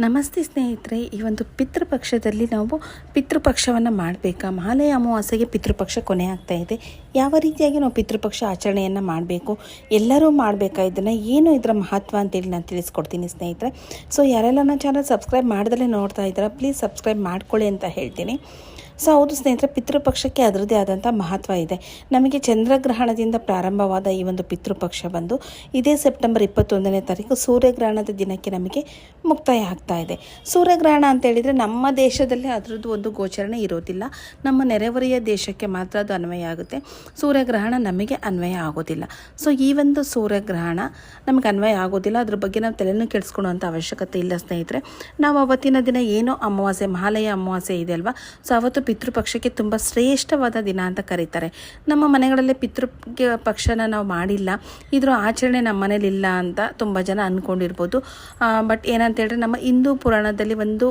ನಮಸ್ತೆ ಸ್ನೇಹಿತರೆ ಈ ಒಂದು ಪಿತೃಪಕ್ಷದಲ್ಲಿ ನಾವು ಪಿತೃಪಕ್ಷವನ್ನು ಮಾಡಬೇಕಾ? ಮಹಾಲಯ ಅಮಾವಾಸ್ಯೆಗೆ ಪಿತೃಪಕ್ಷ ಕೊನೆ ಆಗ್ತಾ ಇದೆ. ಯಾವ ರೀತಿಯಾಗಿ ನಾವು ಪಿತೃಪಕ್ಷ ಆಚರಣೆಯನ್ನು ಮಾಡಬೇಕು? ಎಲ್ಲರೂ ಮಾಡಬೇಕಾ ಇದನ್ನು? ಏನು ಇದರ ಮಹತ್ವ ಅಂತೇಳಿ ನಾನು ತಿಳಿಸ್ಕೊಡ್ತೀನಿ ಸ್ನೇಹಿತರೆ. ಸೊ ಯಾರೆಲ್ಲ ನನ್ನ ಚಾನಲ್ ಸಬ್ಸ್ಕ್ರೈಬ್ ಮಾಡ್ದಲೇ ನೋಡ್ತಾ ಇದ್ದಾರೆ ಪ್ಲೀಸ್ ಸಬ್ಸ್ಕ್ರೈಬ್ ಮಾಡ್ಕೊಳ್ಳಿ ಅಂತ ಹೇಳ್ತೀನಿ. ಸೊ ಹೌದು ಸ್ನೇಹಿತರೆ, ಪಿತೃಪಕ್ಷಕ್ಕೆ ಅದರದೇ ಆದಂಥ ಮಹತ್ವ ಇದೆ. ನಮಗೆ ಚಂದ್ರಗ್ರಹಣದಿಂದ ಪ್ರಾರಂಭವಾದ ಈ ಒಂದು ಪಿತೃಪಕ್ಷ ಬಂದು, ಇದೇ ಸೆಪ್ಟೆಂಬರ್ ಇಪ್ಪತ್ತೊಂದನೇ ತಾರೀಕು ಸೂರ್ಯಗ್ರಹಣದ ದಿನಕ್ಕೆ ನಮಗೆ ಮುಕ್ತಾಯ ಆಗ್ತಾ ಇದೆ. ಸೂರ್ಯಗ್ರಹಣ ಅಂತ ಹೇಳಿದರೆ ನಮ್ಮ ದೇಶದಲ್ಲಿ ಅದರದ್ದು ಒಂದು ಗೋಚರಣೆ ಇರೋದಿಲ್ಲ. ನಮ್ಮ ನೆರೆಹೊರೆಯ ದೇಶಕ್ಕೆ ಮಾತ್ರ ಅದು ಅನ್ವಯ ಆಗುತ್ತೆ. ಸೂರ್ಯಗ್ರಹಣ ನಮಗೆ ಅನ್ವಯ ಆಗೋದಿಲ್ಲ. ಸೊ ಈ ಒಂದು ಸೂರ್ಯಗ್ರಹಣ ನಮಗೆ ಅನ್ವಯ ಆಗೋದಿಲ್ಲ. ಅದ್ರ ಬಗ್ಗೆ ನಾವು ತಲೆನೂ ಕೆಡಿಸ್ಕೊಳ್ಳುವಂಥ ಅವಶ್ಯಕತೆ ಇಲ್ಲ, ಸ್ನೇಹಿತರೆ. ನಾವು ಅವತ್ತಿನ ದಿನ ಏನೋ ಅಮಾವಾಸ್ಯೆ, ಮಹಾಲಯ ಅಮಾವಾಸ್ಯೆ ಇದೆ ಅಲ್ವಾ? ಸೊ ಅವತ್ತು ಪಿತೃಪಕ್ಷಕ್ಕೆ ತುಂಬ ಶ್ರೇಷ್ಠವಾದ ದಿನ ಅಂತ ಕರೀತಾರೆ. ನಮ್ಮ ಮನೆಗಳಲ್ಲಿ ಪಿತೃ ಪಕ್ಷನ ನಾವು ಮಾಡಿಲ್ಲ. ಇದ್ರ ಆಚರಣೆ ನಮ್ಮ ಮನೇಲಿ ಇಲ್ಲ ಅಂತ ತುಂಬ ಜನ ಅಂದ್ಕೊಂಡಿರ್ಬೋದು ಬಟ್ ಏನಂತ ಹೇಳಿದ್ರೆ ನಮ್ಮ ಹಿಂದೂ ಪುರಾಣದಲ್ಲಿ ಒಂದು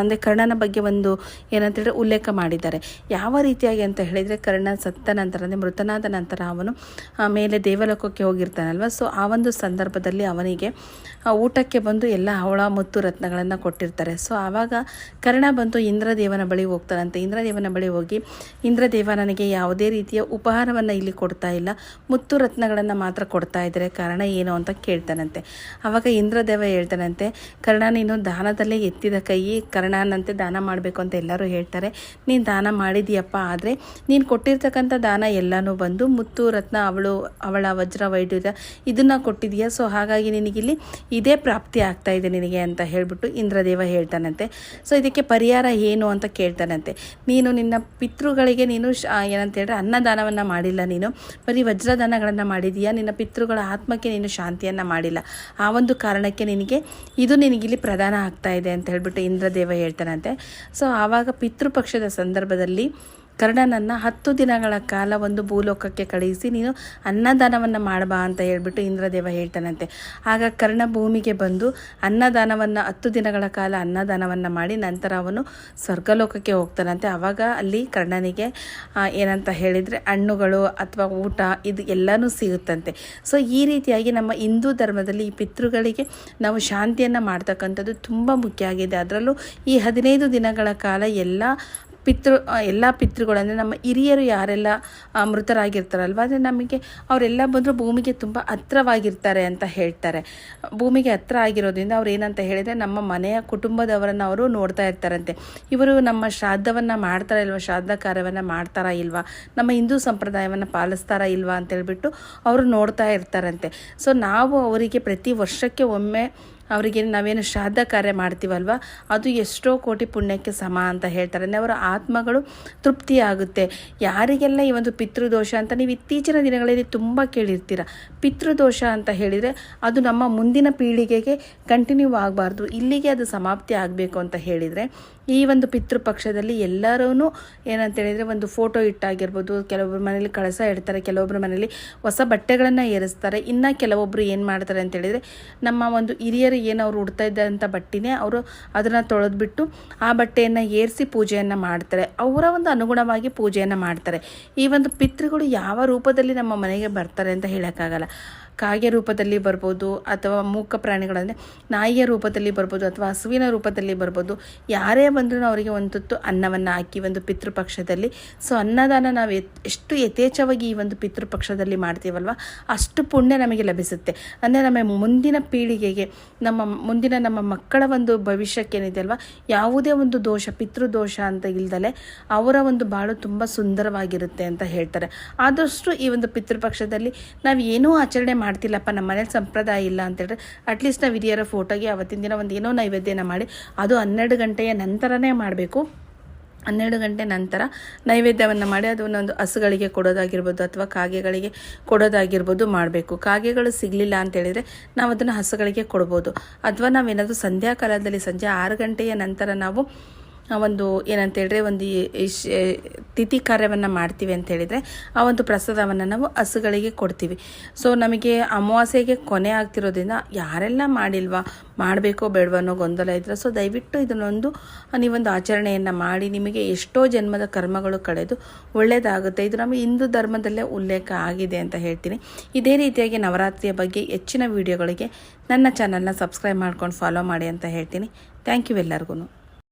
ಅಂದರೆ ಕರ್ಣನ ಬಗ್ಗೆ ಒಂದು ಏನಂತ ಹೇಳಿದ್ರೆ ಉಲ್ಲೇಖ ಮಾಡಿದ್ದಾರೆ. ಯಾವ ರೀತಿಯಾಗಿ ಅಂತ ಹೇಳಿದರೆ ಕರ್ಣ ಸತ್ತ ನಂತರ, ಅಂದರೆ ಮೃತನಾದ ನಂತರ ಅವನು ಮೇಲೆ ದೇವಲೋಕಕ್ಕೆ ಹೋಗಿರ್ತಾನಲ್ವ? ಸೊ ಆ ಒಂದು ಸಂದರ್ಭದಲ್ಲಿ ಅವನಿಗೆ ಊಟಕ್ಕೆ ಬಂದು ಎಲ್ಲ ಹವಳ ಮುತ್ತು ರತ್ನಗಳನ್ನು ಕೊಟ್ಟಿರ್ತಾರೆ. ಸೊ ಆವಾಗ ಕರ್ಣ ಬಂದು ಇಂದ್ರದೇವನ ಬಳಿ ಹೋಗ್ತಾನಂತೆ. ಇಂದ್ರದೇವನ ಬಳಿ ಹೋಗಿ ಇಂದ್ರದೇವ ನನಗೆ ಯಾವುದೇ ರೀತಿಯ ಉಪಹಾರವನ್ನು ಇಲ್ಲಿ ಕೊಡ್ತಾ ಇಲ್ಲ. ಮುತ್ತು ರತ್ನಗಳನ್ನು ಮಾತ್ರ ಕೊಡ್ತಾ ಇದ್ದಾರೆ. ಕಾರಣ ಏನು ಅಂತ ಕೇಳ್ತಾನಂತೆ. ಆವಾಗ ಇಂದ್ರದೇವ ಹೇಳ್ತಾನಂತೆ, ಕರ್ಣ, ನೀನು ದಾನದಲ್ಲೇ ಎತ್ತಿದ ಕೈ ಕರ್ಣನಂತೆ ದಾನ ಮಾಡಬೇಕು ಅಂತ ಎಲ್ಲರೂ ಹೇಳ್ತಾರೆ. ನೀನು ದಾನ ಮಾಡಿದೀಯಪ್ಪ, ಆದರೆ ನೀನು ಕೊಟ್ಟಿರ್ತಕ್ಕಂಥ ದಾನ ಎಲ್ಲನೂ ಬಂದು ಮುತ್ತು ರತ್ನ ಅವಳು, ಅವಳ ವಜ್ರ ವೈಢೂರ್ಯ ಇದನ್ನು ಕೊಟ್ಟಿದೀಯ? ಸೊ ಹಾಗಾಗಿ ನಿನಗಿಲ್ಲಿ ಇದೇ ಪ್ರಾಪ್ತಿ ಆಗ್ತಾ ಇದೆ ನಿನಗೆ ಅಂತ ಹೇಳಿಬಿಟ್ಟು ಇಂದ್ರದೇವ ಹೇಳ್ತಾನಂತೆ. ಸೊ ಇದಕ್ಕೆ ಪರಿಹಾರ ಏನು ಅಂತ ಕೇಳ್ತಾನಂತೆ. ನೀನು ನಿನ್ನ ಪಿತೃಗಳಿಗೆ ನೀನು ಏನಂತ ಹೇಳಿದ್ರೆ ಅನ್ನದಾನವನ್ನು ಮಾಡಿಲ್ಲ ನೀನು. ಬರೀ ವಜ್ರದಾನಗಳನ್ನು ಮಾಡಿದೀಯಾ? ನಿನ್ನ ಪಿತೃಗಳ ಆತ್ಮಕ್ಕೆ ನೀನು ಶಾಂತಿಯನ್ನು ಮಾಡಿಲ್ಲ. ಆ ಒಂದು ಕಾರಣಕ್ಕೆ ನಿನಗೆ ಇದು ನಿನಗಿಲ್ಲಿ ಪ್ರಧಾನ ಆಗ್ತಾ ಇದೆ ಅಂತ ಹೇಳ್ಬಿಟ್ಟು ಇಂದ್ರದೇವ ಹೇಳ್ತಾನಂತೆ. ಸೊ ಆವಾಗ ಪಿತೃಪಕ್ಷದ ಸಂದರ್ಭದಲ್ಲಿ ಕರ್ಣನನ್ನು ಹತ್ತು ದಿನಗಳ ಕಾಲ ಒಂದು ಭೂಲೋಕಕ್ಕೆ ಕಳುಹಿಸಿ, ನೀನು ಅನ್ನದಾನವನ್ನು ಮಾಡಬಾ ಅಂತ ಹೇಳ್ಬಿಟ್ಟು ಇಂದ್ರದೇವ ಹೇಳ್ತಾನಂತೆ. ಆಗ ಕರ್ಣ ಭೂಮಿಗೆ ಬಂದು ಅನ್ನದಾನವನ್ನು, ಹತ್ತು ದಿನಗಳ ಕಾಲ ಅನ್ನದಾನವನ್ನು ಮಾಡಿ ನಂತರ ಅವನು ಸ್ವರ್ಗಲೋಕಕ್ಕೆ ಹೋಗ್ತಾನಂತೆ. ಆವಾಗ ಅಲ್ಲಿ ಕರ್ಣನಿಗೆ ಏನಂತ ಹೇಳಿದರೆ ಹಣ್ಣುಗಳು ಅಥವಾ ಊಟ ಇದು ಎಲ್ಲನೂ ಸಿಗುತ್ತಂತೆ. ಸೊ ಈ ರೀತಿಯಾಗಿ ನಮ್ಮ ಹಿಂದೂ ಧರ್ಮದಲ್ಲಿ ಈ ಪಿತೃಗಳಿಗೆ ನಾವು ಶಾಂತಿಯನ್ನು ಮಾಡ್ತಕ್ಕಂಥದ್ದು ತುಂಬ ಮುಖ್ಯ ಆಗಿದೆ. ಅದರಲ್ಲೂ ಈ ಹದಿನೈದು ದಿನಗಳ ಕಾಲ ಎಲ್ಲ ಪಿತೃ ಎಲ್ಲ ಪಿತೃಗಳು, ಅಂದರೆ ನಮ್ಮ ಹಿರಿಯರು ಯಾರೆಲ್ಲ ಮೃತರಾಗಿರ್ತಾರಲ್ವ, ಅಂದರೆ ನಮಗೆ ಅವರೆಲ್ಲ ಬಂದರೂ ಭೂಮಿಗೆ ತುಂಬ ಹತ್ರವಾಗಿರ್ತಾರೆ ಅಂತ ಹೇಳ್ತಾರೆ. ಭೂಮಿಗೆ ಹತ್ರ ಆಗಿರೋದ್ರಿಂದ ಅವ್ರು ಏನಂತ ಹೇಳಿದರೆ ನಮ್ಮ ಮನೆಯ ಕುಟುಂಬದವರನ್ನು ಅವರು ನೋಡ್ತಾ ಇರ್ತಾರಂತೆ. ಇವರು ನಮ್ಮ ಶ್ರಾದ್ದವನ್ನು ಮಾಡ್ತಾರಾ ಇಲ್ವಾ, ಶ್ರಾದ್ದ ಕಾರ್ಯವನ್ನು ಮಾಡ್ತಾರಾ ಇಲ್ವಾ, ನಮ್ಮ ಹಿಂದೂ ಸಂಪ್ರದಾಯವನ್ನು ಪಾಲಿಸ್ತಾರಾ ಇಲ್ವಾ ಅಂತ ಹೇಳ್ಬಿಟ್ಟು ಅವರು ನೋಡ್ತಾ ಇರ್ತಾರಂತೆ. ಸೊ ನಾವು ಅವರಿಗೆ ಪ್ರತಿ ವರ್ಷಕ್ಕೆ ಒಮ್ಮೆ ಅವರಿಗೆ ನಾವೇನು ಶ್ರಾದ್ದ ಕಾರ್ಯ ಮಾಡ್ತೀವಲ್ವ? ಅದು ಎಷ್ಟೋ ಕೋಟಿ ಪುಣ್ಯಕ್ಕೆ ಸಮ ಅಂತ ಹೇಳ್ತಾರೆ. ಅಂದರೆ ಅವರ ಆತ್ಮಗಳು ತೃಪ್ತಿಯಾಗುತ್ತೆ. ಯಾರಿಗೆಲ್ಲ ಈ ಒಂದು ಪಿತೃದೋಷ ಅಂತ ನೀವು ಇತ್ತೀಚಿನ ದಿನಗಳಲ್ಲಿ ತುಂಬ ಕೇಳಿರ್ತೀರ. ಪಿತೃದೋಷ ಅಂತ ಹೇಳಿದರೆ ಅದು ನಮ್ಮ ಮುಂದಿನ ಪೀಳಿಗೆಗೆ ಕಂಟಿನ್ಯೂ ಆಗಬಾರ್ದು. ಇಲ್ಲಿಗೆ ಅದು ಸಮಾಪ್ತಿ ಆಗಬೇಕು ಅಂತ ಹೇಳಿದರೆ ಈ ಒಂದು ಪಿತೃಪಕ್ಷದಲ್ಲಿ ಎಲ್ಲರೂ ಏನಂತ ಹೇಳಿದರೆ ಒಂದು ಫೋಟೋ ಇಟ್ಟಾಗಿರ್ಬೋದು. ಕೆಲವೊಬ್ಬರ ಮನೇಲಿ ಕಳಸ ಇಡ್ತಾರೆ ಕೆಲವೊಬ್ಬರ ಮನೇಲಿ ಹೊಸ ಬಟ್ಟೆಗಳನ್ನು ಏರಿಸ್ತಾರೆ. ಇನ್ನು ಕೆಲವೊಬ್ಬರು ಏನು ಮಾಡ್ತಾರೆ ಅಂತ ಹೇಳಿದರೆ ನಮ್ಮ ಒಂದು ಹಿರಿಯರು ಏನು ಅವ್ರು ಉಡ್ತಾ ಇದ್ದಂಥ ಬಟ್ಟೆನೇ ಅವರು ಅದನ್ನು ತೊಳೆದ್ಬಿಟ್ಟು ಆ ಬಟ್ಟೆಯನ್ನು ಏರಿಸಿ ಪೂಜೆಯನ್ನು ಮಾಡ್ತಾರೆ. ಅವರ ಒಂದು ಅನುಗುಣವಾಗಿ ಪೂಜೆಯನ್ನು ಮಾಡ್ತಾರೆ. ಈ ಒಂದು ಪಿತೃಗಳು ಯಾವ ರೂಪದಲ್ಲಿ ನಮ್ಮ ಮನೆಗೆ ಬರ್ತಾರೆ ಅಂತ ಹೇಳೋಕ್ಕಾಗಲ್ಲ. ಕಾಗೆ ರೂಪದಲ್ಲಿ ಬರ್ಬೋದು ಅಥವಾ ಮೂಕ ಪ್ರಾಣಿಗಳಂದರೆ ನಾಯಿಯ ರೂಪದಲ್ಲಿ ಬರ್ಬೋದು ಅಥವಾ ಹಸುವಿನ ರೂಪದಲ್ಲಿ ಬರ್ಬೋದು, ಯಾರೇ ಬಂದರೂ ಅವರಿಗೆ ಒಂದು ತುತ್ತು ಅನ್ನವನ್ನು ಹಾಕಿ, ಒಂದು ಪಿತೃಪಕ್ಷದಲ್ಲಿ. ಸೊ ಅನ್ನದಾನ ನಾವು ಎಷ್ಟು ಯಥೇಚ್ಛವಾಗಿ ಈ ಒಂದು ಪಿತೃಪಕ್ಷದಲ್ಲಿ ಮಾಡ್ತೀವಲ್ವ? ಅಷ್ಟು ಪುಣ್ಯ ನಮಗೆ ಲಭಿಸುತ್ತೆ. ಅಂದರೆ ನಮ್ಮ ಮುಂದಿನ ಪೀಳಿಗೆಗೆ, ನಮ್ಮ ಮುಂದಿನ ನಮ್ಮ ಮಕ್ಕಳ ಒಂದು ಭವಿಷ್ಯಕ್ಕೇನಿದೆ ಅಲ್ವಾ? ಯಾವುದೇ ಒಂದು ದೋಷ, ಪಿತೃದೋಷ ಅಂತ ಇಲ್ದಲೆ ಅವರ ಒಂದು ಬಾಳು ತುಂಬ ಸುಂದರವಾಗಿರುತ್ತೆ ಅಂತ ಹೇಳ್ತಾರೆ. ಆದಷ್ಟು ಈ ಒಂದು ಪಿತೃಪಕ್ಷದಲ್ಲಿ ನಾವು ಏನೂ ಆಚರಣೆ ಮಾಡ್ತಿಲ್ಲಪ್ಪ, ನಮ್ಮ ಮನೇಲಿ ಸಂಪ್ರದಾಯ ಇಲ್ಲ ಅಂತ ಹೇಳಿದ್ರೆ ಅಟ್ಲೀಸ್ಟ್ ನಾವು ಹಿರಿಯರ ಫೋಟೋಗೆ ಅವತ್ತಿನ ದಿನ ಒಂದು ಏನೋ ನೈವೇದ್ಯನ ಮಾಡಿ, ಅದು ಹನ್ನೆರಡು ಗಂಟೆಯ ನಂತರನೇ ಮಾಡಬೇಕು. ಹನ್ನೆರಡು ಗಂಟೆ ನಂತರ ನೈವೇದ್ಯವನ್ನು ಮಾಡಿ ಅದನ್ನೊಂದು ಹಸುಗಳಿಗೆ ಕೊಡೋದಾಗಿರ್ಬೋದು ಅಥವಾ ಕಾಗೆಗಳಿಗೆ ಕೊಡೋದಾಗಿರ್ಬೋದು ಮಾಡಬೇಕು. ಕಾಗೆಗಳು ಸಿಗಲಿಲ್ಲ ಅಂತೇಳಿದರೆ ನಾವು ಅದನ್ನು ಹಸುಗಳಿಗೆ ಕೊಡ್ಬೋದು. ಅಥವಾ ನಾವೇನಾದರೂ ಸಂಧ್ಯಾಕಾಲದಲ್ಲಿ ಸಂಜೆ ಆರು ಗಂಟೆಯ ನಂತರ ನಾವು ಒಂದು ಏನಂತ ಹೇಳಿದ್ರೆ ಒಂದು ತಿಥಿ ಕಾರ್ಯವನ್ನು ಮಾಡ್ತೀವಿ ಅಂತ ಹೇಳಿದರೆ ಆ ಒಂದು ಪ್ರಸಾದವನ್ನು ನಾವು ಹಸುಗಳಿಗೆ ಕೊಡ್ತೀವಿ. ಸೊ ನಮಗೆ ಅಮಾವಾಸ್ಯೆಗೆ ಕೊನೆ ಆಗ್ತಿರೋದ್ರಿಂದ ಯಾರೆಲ್ಲ ಮಾಡಿಲ್ವಾ, ಮಾಡಬೇಕೋ ಬೇಡವ ಅನ್ನೋ ಗೊಂದಲ ಇದ್ರೆ ಸೊ ದಯವಿಟ್ಟು ಇದನ್ನೊಂದು, ನೀವೊಂದು ಆಚರಣೆಯನ್ನು ಮಾಡಿ, ನಿಮಗೆ ಎಷ್ಟೋ ಜನ್ಮದ ಕರ್ಮಗಳು ಕಳೆದು ಒಳ್ಳೆಯದಾಗುತ್ತೆ ಇದು ನಮ್ಮ ಹಿಂದೂ ಧರ್ಮದಲ್ಲೇ ಉಲ್ಲೇಖ ಆಗಿದೆ ಅಂತ ಹೇಳ್ತೀನಿ. ಇದೇ ರೀತಿಯಾಗಿ ನವರಾತ್ರಿಯ ಬಗ್ಗೆ ಹೆಚ್ಚಿನ ವಿಡಿಯೋಗಳಿಗೆ ನನ್ನ ಚಾನಲ್ನ ಸಬ್ಸ್ಕ್ರೈಬ್ ಮಾಡ್ಕೊಂಡು ಫಾಲೋ ಮಾಡಿ ಅಂತ ಹೇಳ್ತೀನಿ. ಥ್ಯಾಂಕ್ ಯು ಎಲ್ಲರಿಗೂ